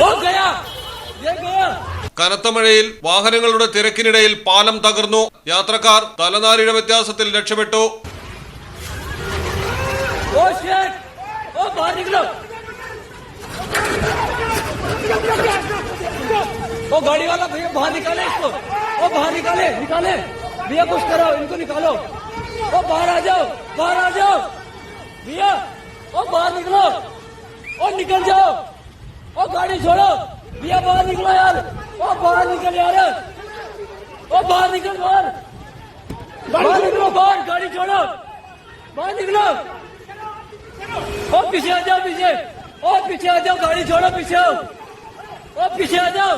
ओ गया ये गया കനത്ത മഴയിൽ വാഹനങ്ങളുടെ തിരക്കിനിടയിൽ പാലം തകർന്നു യാത്രക്കാർ തലനാരിഴ വ്യത്യാസത്തിൽ രക്ഷപ്പെട്ടു ओ शेट ओ बाहर निकलो ओ गाड़ी वाला भैया बाहर निकाले इसको ओ बाहर निकाले निकाले भैया कुछ करो इनको निकालो ओ बाहर आ जाओ बाहर आ जाओ भैया ਉਹ ਬਾਹਰ ਨਿਕਲੋ। ਉਹ ਨਿਕਲ ਜਾਓ। ਉਹ ਗਾੜੀ ਛੋੜੋ। ਵੀਆ ਬਾਹਰ ਨਿਕਲੋ ਯਾਰ। ਉਹ ਬਾਹਰ ਨਿਕਲ ਯਾਰ। ਉਹ ਬਾਹਰ ਨਿਕਲ ਬਾਹਰ। ਬਾਹਰ ਨਿਕਲੋ ਬਾਹਰ ਗਾੜੀ ਛੋੜੋ। ਬਾਹਰ ਨਿਕਲੋ। ਉਹ ਪਿੱਛੇ ਆ ਜਾਓ ਪਿੱਛੇ। ਉਹ ਪਿੱਛੇ ਆ ਜਾਓ ਗਾੜੀ ਛੋੜੋ ਪਿੱਛੇ ਉਹ ਪਿੱਛੇ ਆ ਜਾਓ।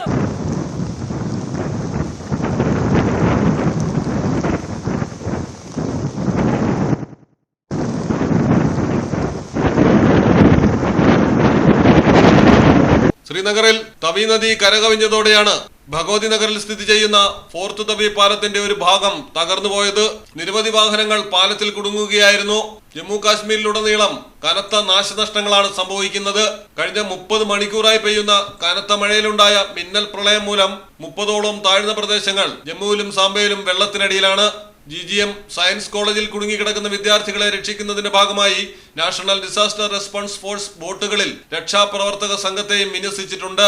ശ്രീനഗറിൽ തവി നദി കരകവിഞ്ഞതോടെയാണ് ഭഗവതി നഗറിൽ സ്ഥിതി ചെയ്യുന്ന ഫോർത്ത് തവി പാലത്തിന്റെ ഒരു ഭാഗം തകർന്നുപോയത്. നിരവധി വാഹനങ്ങൾ പാലത്തിൽ കുടുങ്ങുകയായിരുന്നു. ജമ്മു കാശ്മീരിലുടനീളം കനത്ത നാശനഷ്ടങ്ങളാണ് സംഭവിക്കുന്നത്. കഴിഞ്ഞ മുപ്പത് മണിക്കൂറായി പെയ്യുന്ന കനത്ത മഴയിലുണ്ടായ മിന്നൽ പ്രളയം മൂലം മുപ്പതോളം താഴ്ന്ന പ്രദേശങ്ങൾ ജമ്മുവിലും സാംബയിലും വെള്ളത്തിനടിയിലാണ്. ജി ജി എം സയൻസ് കോളേജിൽ കുടുങ്ങിക്കിടക്കുന്ന വിദ്യാർത്ഥികളെ രക്ഷിക്കുന്നതിന്റെ ഭാഗമായി നാഷണൽ ഡിസാസ്റ്റർ റെസ്പോൺസ് ഫോഴ്സ് ബോട്ടുകളിൽ രക്ഷാപ്രവർത്തക സംഘത്തെയും വിന്യസിച്ചിട്ടുണ്ട്.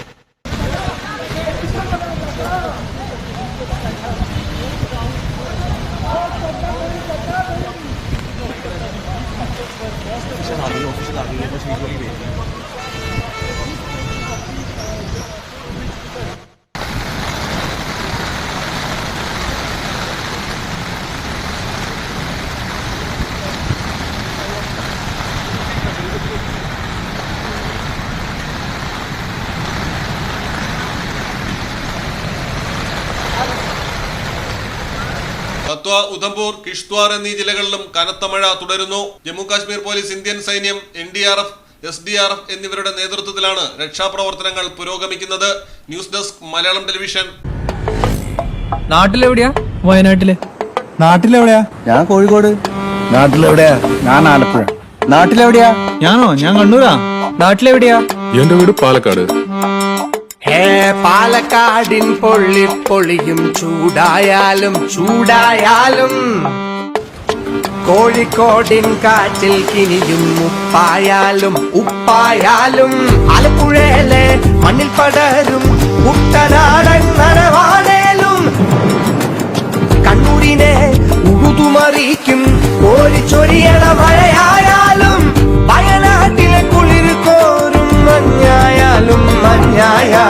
Lagu nih. കത്വ ഉധംപൂർ കിഷ്ത്വാർ എന്നീ ജില്ലകളിലും കനത്ത മഴ തുടരുന്നു. ജമ്മു കാശ്മീർ പോലീസ് ഇന്ത്യൻ സൈന്യം N D R F S D R F എന്നിവരുടെ നേതൃത്വത്തിലാണ് രക്ഷാപ്രവർത്തനങ്ങൾ പുരോഗമിക്കുന്നത്. News desk Malayalam television. നാട്ടിലെവിടെയാ? വയനാട്ടിൽ. നാട്ടിലെവിടെയാ? ഞാൻ കോഴിക്കോട്. നാട്ടിലെവിടെയാ? ഞാൻ ആലപ്പുഴ. നാട്ടിലെവിടെയാ? ഞാനോ? ഞാൻ കണ്ണൂരാ? നാട്ടിലെവിടെയാ? എന്റെ വീട് പാലക്കാട്. പാലക്കാടിൻ പൊള്ളി പൊളിയും ചൂടായാലും ചൂടായാലും. കോഴിക്കോടിൻ കാറ്റിൽ കിനിയും ഉപ്പായാലും ഉപ്പായാലും. ആലപ്പുഴയിലെ മണ്ണിൽ പടരും കുട്ടനാടൻ നനവാണേലും കണ്ണൂരിനെ ഉഴുതുമറിയിക്കും കോരിച്ചൊരിയണ മഴയായാലും